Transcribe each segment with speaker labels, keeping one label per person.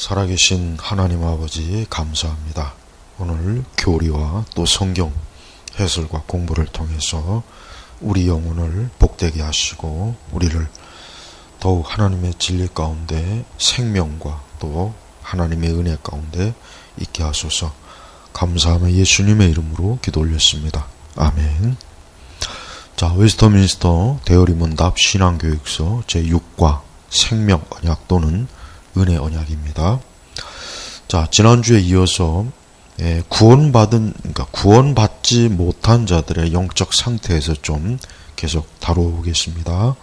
Speaker 1: 살아계신 하나님 아버지 감사합니다. 오늘 교리와 또 성경 해설과 공부를 통해서 우리 영혼을 복되게 하시고 우리를 더욱 하나님의 진리 가운데 생명과 또 하나님의 은혜 가운데 있게 하소서 감사하며 예수님의 이름으로 기도 올렸습니다. 아멘. 자, 웨스터민스터 대어리 문답 신앙교육서 제6과 생명 언약 또는 은혜 언약입니다. 자, 지난주에 이어서 예, 구원받은, 그러니까 구원받지 못한 자들의 영적 상태에서 좀 계속 다뤄보겠습니다.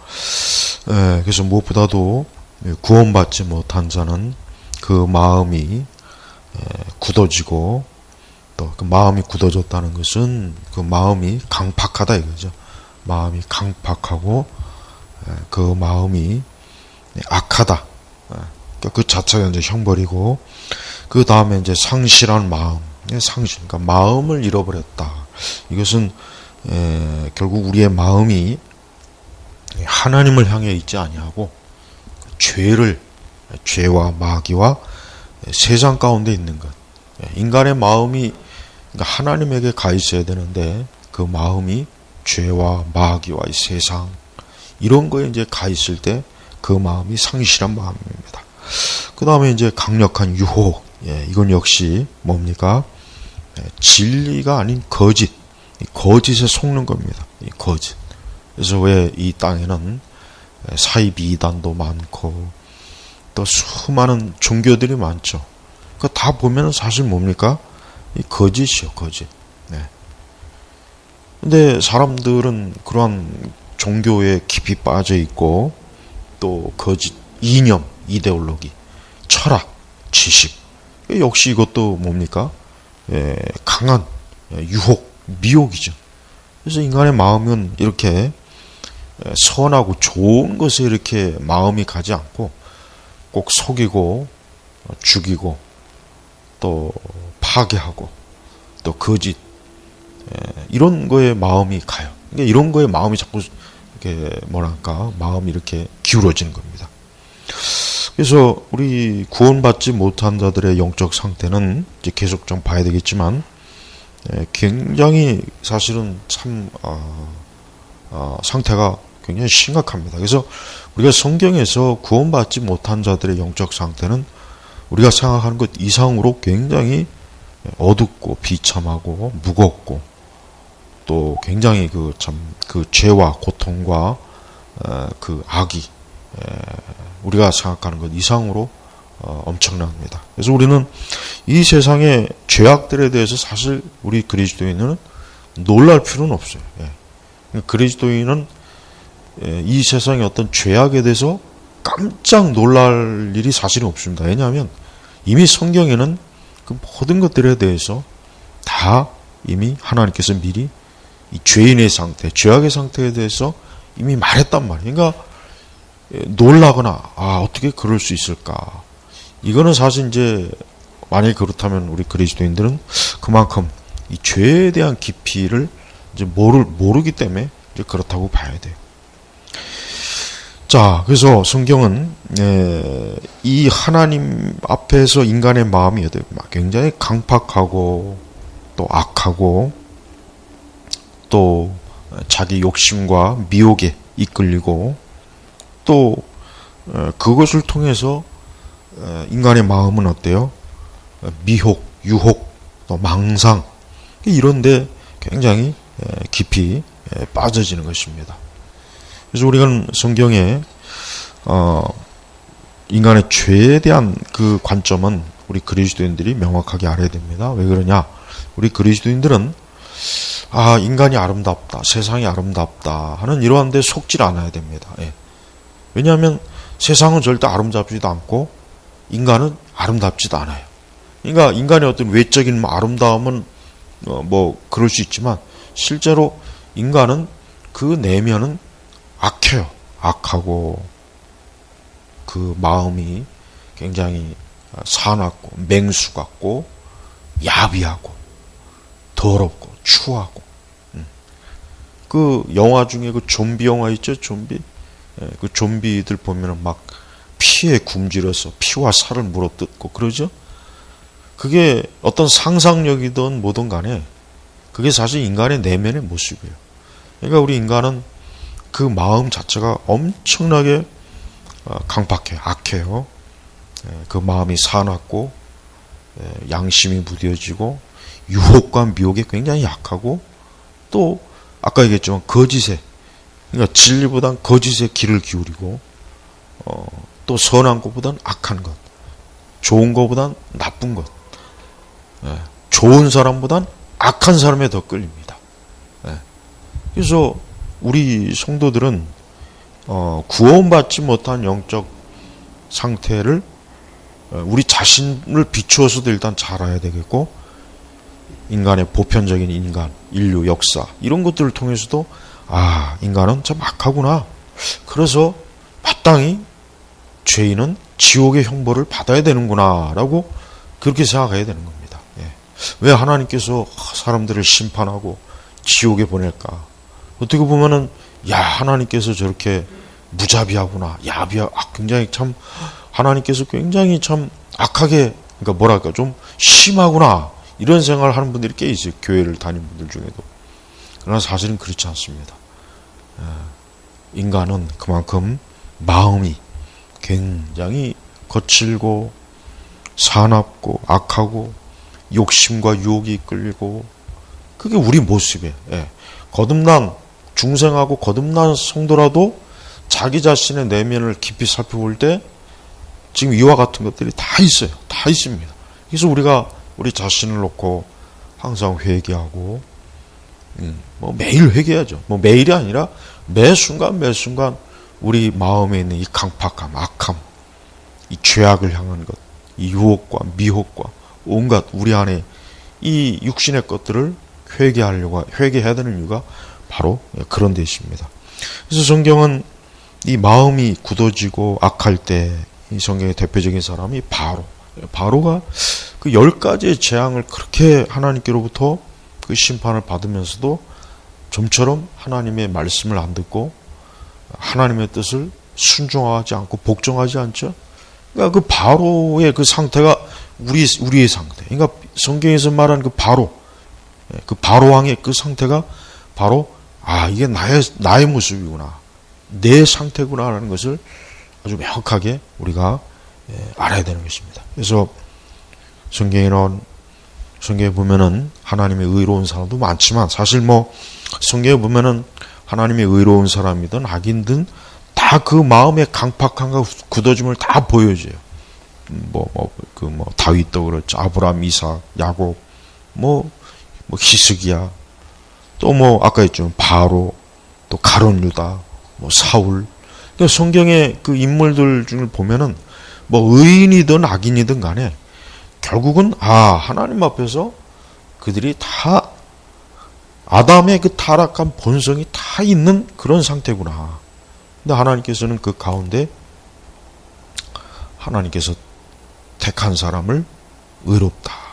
Speaker 1: 예, 그래서 무엇보다도 구원받지 못한 자는 그 마음이 예, 굳어지고 또 그 마음이 굳어졌다는 것은 그 마음이 강팍하다 이거죠. 마음이 강팍하고 예, 그 마음이 악하다. 그러니까 그 자체가 이제 형벌이고 그 다음에 이제 상실한 마음, 상실, 그러니까 마음을 잃어버렸다. 이것은 에, 결국 우리의 마음이 하나님을 향해 있지 아니하고 죄를 죄와 마귀와 세상 가운데 있는 것. 인간의 마음이 그러니까 하나님에게 가 있어야 되는데 그 마음이 죄와 마귀와 이 세상 이런 거에 이제 가 있을 때 그 마음이 상실한 마음입니다. 그 다음에 이제 강력한 유혹. 예, 이건 역시 뭡니까? 예, 진리가 아닌 거짓. 거짓에 속는 겁니다. 이 거짓. 그래서 왜 이 땅에는 사이비 이단도 많고 또 수많은 종교들이 많죠. 그다 보면은 사실 뭡니까? 이 거짓이요, 거짓. 네. 근데 사람들은 그러한 종교에 깊이 빠져 있고 또 거짓, 이념, 이데올로기, 철학, 지식. 역시 이것도 뭡니까? 예, 강한 유혹, 미혹이죠. 그래서 인간의 마음은 이렇게 선하고 좋은 것에 이렇게 마음이 가지 않고 꼭 속이고 죽이고 또 파괴하고 또 거짓 이런 거에 마음이 가요. 그러니까 이런 거에 마음이 자꾸 이렇게 뭐랄까 마음이 이렇게 기울어지는 겁니다. 그래서 우리 구원받지 못한 자들의 영적 상태는 이제 계속 좀 봐야 되겠지만 굉장히 사실은 참 어, 어, 상태가 굉장히 심각합니다. 그래서 우리가 성경에서 구원받지 못한 자들의 영적 상태는 우리가 생각하는 것 이상으로 굉장히 어둡고 비참하고 무겁고 또 굉장히 그 참그 죄와 고통과 그 악이 우리가 생각하는 것 이상으로 어, 엄청납니다. 그래서 우리는 이 세상의 죄악들에 대해서 사실 우리 그리스도인은 놀랄 필요는 없어요. 예. 그리스도인은 예, 이 세상의 어떤 죄악에 대해서 깜짝 놀랄 일이 사실은 없습니다. 왜냐하면 이미 성경에는 그 모든 것들에 대해서 다 이미 하나님께서 미리 이 죄인의 상태, 죄악의 상태에 대해서 이미 말했단 말이에요. 그러니까 놀라거나 아 어떻게 그럴 수 있을까? 이거는 사실 이제 만약 그렇다면 우리 그리스도인들은 그만큼 이 죄에 대한 깊이를 이제 모르 모르기 때문에 이제 그렇다고 봐야 돼요. 자, 그래서 성경은 예, 이 하나님 앞에서 인간의 마음이 굉장히 강팍하고 또 악하고 또 자기 욕심과 미혹에 이끌리고 또 어, 그것을 통해서 어, 인간의 마음은 어때요? 미혹, 유혹, 또 망상 이런데 굉장히 깊이 빠져지는 것입니다. 그래서 우리가 성경에 어, 인간의 죄에 대한 그 관점은 우리 그리스도인들이 명확하게 알아야 됩니다. 왜 그러냐? 우리 그리스도인들은 아 인간이 아름답다, 세상이 아름답다 하는 이러한데 속질 않아야 됩니다. 예. 왜냐하면 세상은 절대 아름답지도 않고 인간은 아름답지도 않아요. 그러니까 인간의 어떤 외적인 아름다움은 어, 뭐 그럴 수 있지만 실제로 인간은 그 내면은 악해요. 악하고 그 마음이 굉장히 사납고 맹수 같고 야비하고 더럽고 추하고 음. 그 영화 중에 그 좀비 영화 있죠 좀비 예, 그 좀비들 보면은 막 피에 굶주려서 피와 살을 물어뜯고 그러죠. 그게 어떤 상상력이든 뭐든 간에 그게 사실 인간의 내면의 모습이에요. 그러니까 우리 인간은 그 마음 자체가 엄청나게 어, 강박해요. 악해요. 예, 그 마음이 사납고 예, 양심이 무뎌지고 유혹과 미혹에 굉장히 약하고 또 아까 얘기했지만 거짓에 그러니까 진리보단 거짓에 귀를 기울이고 어, 또 선한 것보단 악한 것 좋은 것보단 나쁜 것 예, 좋은 사람보단 악한 사람에 더 끌립니다. 예. 그래서 우리 성도들은 어, 구원받지 못한 영적 상태를 어, 우리 자신을 비추어서도 일단 잘 알아야 되겠고 인간의 보편적인 인간, 인류, 역사 이런 것들을 통해서도 아 인간은 참 악하구나. 그래서 마땅히 죄인은 지옥의 형벌을 받아야 되는구나라고 그렇게 생각해야 되는 겁니다. 예. 왜 하나님께서 사람들을 심판하고 지옥에 보낼까? 어떻게 보면은 야 하나님께서 저렇게 무자비하구나, 야비하, 아, 굉장히 참 하나님께서 굉장히 참 악하게 그러니까 뭐랄까 좀 심하구나 이런 생각을 하는 분들이 꽤 있어요. 교회를 다니는 분들 중에도. 그러나 사실은 그렇지 않습니다. 예. 인간은 그만큼 마음이 굉장히 거칠고 사납고 악하고 욕심과 유혹이 이끌리고 그게 우리 모습이에요. 예. 거듭난 중생하고 거듭난 성도라도 자기 자신의 내면을 깊이 살펴볼 때 지금 이와 같은 것들이 다 있어요. 다 있습니다. 그래서 우리가 우리 자신을 놓고 항상 회개하고 음, 뭐 매일 회개하죠. 뭐 매일이 아니라 매 순간 매 순간 우리 마음에 있는 이 강팍함, 악함, 이 죄악을 향한 것, 이 유혹과 미혹과 온갖 우리 안에 이 육신의 것들을 회개하려고 회개해야 되는 이유가 바로 그런 데 있습니다. 그래서 성경은 이 마음이 굳어지고 악할 때 이 성경의 대표적인 사람이 바로 바로가 그 열 가지의 재앙을 그렇게 하나님께로부터 그 심판을 받으면서도 좀처럼 하나님의 말씀을 안 듣고 하나님의 뜻을 순종하지 않고 복종하지 않죠. 그러니까 그 바로의 그 상태가 우리 우리의 상태. 그러니까 성경에서 말하는 그 바로 그 바로 왕의 그 상태가 바로 아 이게 나의 나의 모습이구나 내 상태구나라는 것을 아주 명확하게 우리가 예, 알아야 되는 것입니다. 그래서 성경에는 성경에 보면은 하나님의 의로운 사람도 많지만 사실 뭐 성경에 보면은 하나님의 의로운 사람이든 악인든 다 그 마음의 강팍함과 굳어짐을 다 보여줘요. 뭐 뭐 그뭐 다윗도 그렇죠. 아브라함, 이삭, 야곱, 뭐, 뭐 히스기야, 또 뭐 아까 했죠. 바로, 또 가론 유다, 뭐 사울. 그 성경의 그 인물들 중을 보면은 뭐 의인이든 악인이든 간에 결국은 아 하나님 앞에서 그들이 다 아담의 그 타락한 본성이 다 있는 그런 상태구나. 근데 하나님께서는 그 가운데 하나님께서 택한 사람을 의롭다.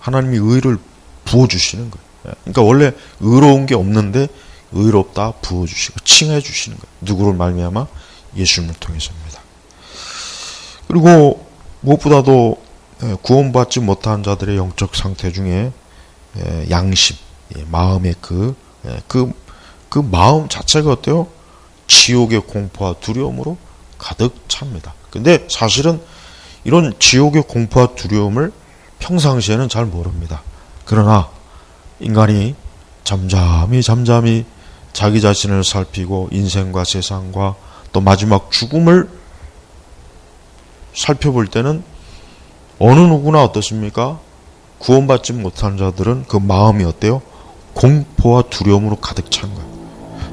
Speaker 1: 하나님이 의를 부어주시는 거예요. 그러니까 원래 의로운 게 없는데 의롭다 부어주시고 칭해 주시는 거예요. 누구를 말미암아 예수님을 통해서입니다. 그리고 무엇보다도 구원받지 못한 자들의 영적 상태 중에 양심, 마음의 그, 그, 그 마음 자체가 어때요? 지옥의 공포와 두려움으로 가득 찹니다. 근데 사실은 이런 지옥의 공포와 두려움을 평상시에는 잘 모릅니다. 그러나 인간이 잠잠히 잠잠히 자기 자신을 살피고 인생과 세상과 또 마지막 죽음을 살펴볼 때는 어느 누구나 어떻습니까? 구원받지 못한 자들은 그 마음이 어때요? 공포와 두려움으로 가득 찬 거예요.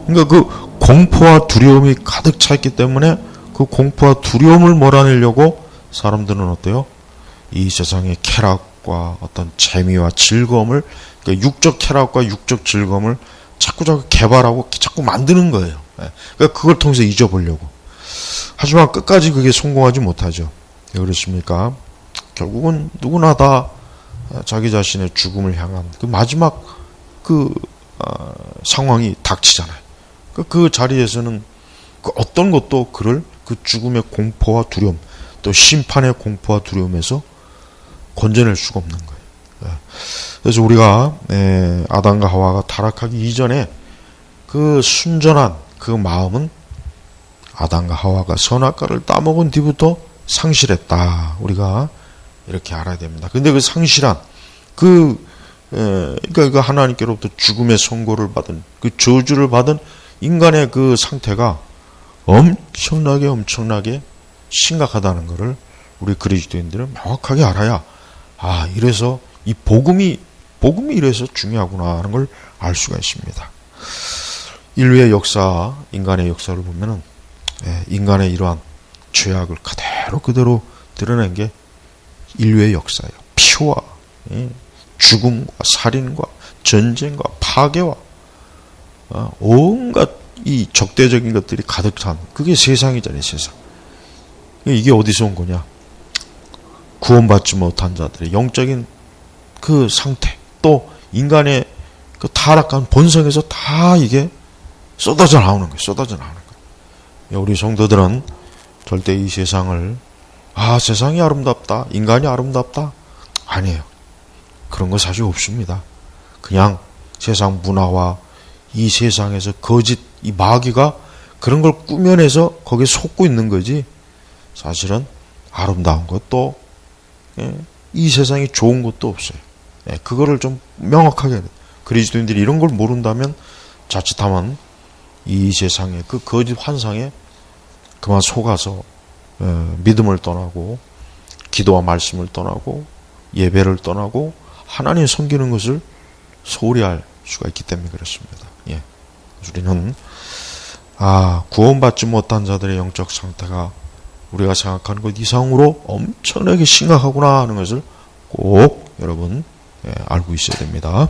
Speaker 1: 그러니까 그 공포와 두려움이 가득 차 있기 때문에 그 공포와 두려움을 몰아내려고 사람들은 어때요? 이 세상의 쾌락과 어떤 재미와 즐거움을 그러니까 육적 쾌락과 육적 즐거움을 자꾸 자꾸 개발하고 자꾸 만드는 거예요. 예. 그러니까 그걸 통해서 잊어보려고. 하지만 끝까지 그게 성공하지 못하죠. 왜 그렇습니까? 결국은 누구나 다 자기 자신의 죽음을 향한 그 마지막 그 상황이 닥치잖아요. 그, 그 자리에서는 그 어떤 것도 그를 그 죽음의 공포와 두려움, 또 심판의 공포와 두려움에서 건져낼 수가 없는 거예요. 예. 그래서 우리가 예, 아담과 하와가 타락하기 이전에 그 순전한 그 마음은 아담과 하와가 선악과를 따먹은 뒤부터 상실했다. 우리가 이렇게 알아야 됩니다. 근데 그 상실한 그 에, 그러니까 그 하나님께로부터 죽음의 선고를 받은 그 저주를 받은 인간의 그 상태가 엄청나게 엄청나게 심각하다는 것을 우리 그리스도인들은 명확하게 알아야 아 이래서 이 복음이 복음이 이래서 중요하구나 하는 걸 알 수가 있습니다. 인류의 역사, 인간의 역사를 보면은 예, 인간의 이러한 죄악을 그대로 그대로 드러낸 게 인류의 역사예요. 피와 예, 죽음과 살인과 전쟁과 파괴와 어, 온갖 이 적대적인 것들이 가득 찬 그게 세상이잖아요, 세상. 이게 어디서 온 거냐? 구원받지 못한 자들의 영적인 그 상태, 또 인간의 그 타락한 본성에서 다 이게 쏟아져 나오는 거예요. 쏟아져 나오는 거예요. 우리 성도들은 절대 이 세상을 아 세상이 아름답다, 인간이 아름답다 아니에요. 그런 거 사실 없습니다. 그냥 세상 문화와 이 세상에서 거짓 이 마귀가 그런 걸 꾸며내서 거기에 속고 있는 거지. 사실은 아름다운 것도 예, 이 세상에 좋은 것도 없어요. 예, 그거를 좀 명확하게. 그리스도인들이 이런 걸 모른다면 자칫하면 이 세상의 그 거짓 환상에 그만 속아서 예, 믿음을 떠나고 기도와 말씀을 떠나고 예배를 떠나고 하나님 섬기는 것을 소홀히 할 수가 있기 때문에 그렇습니다. 예. 우리는 아 구원받지 못한 자들의 영적 상태가 우리가 생각하는 것 이상으로 엄청나게 심각하구나 하는 것을 꼭 여러분 예, 알고 있어야 됩니다.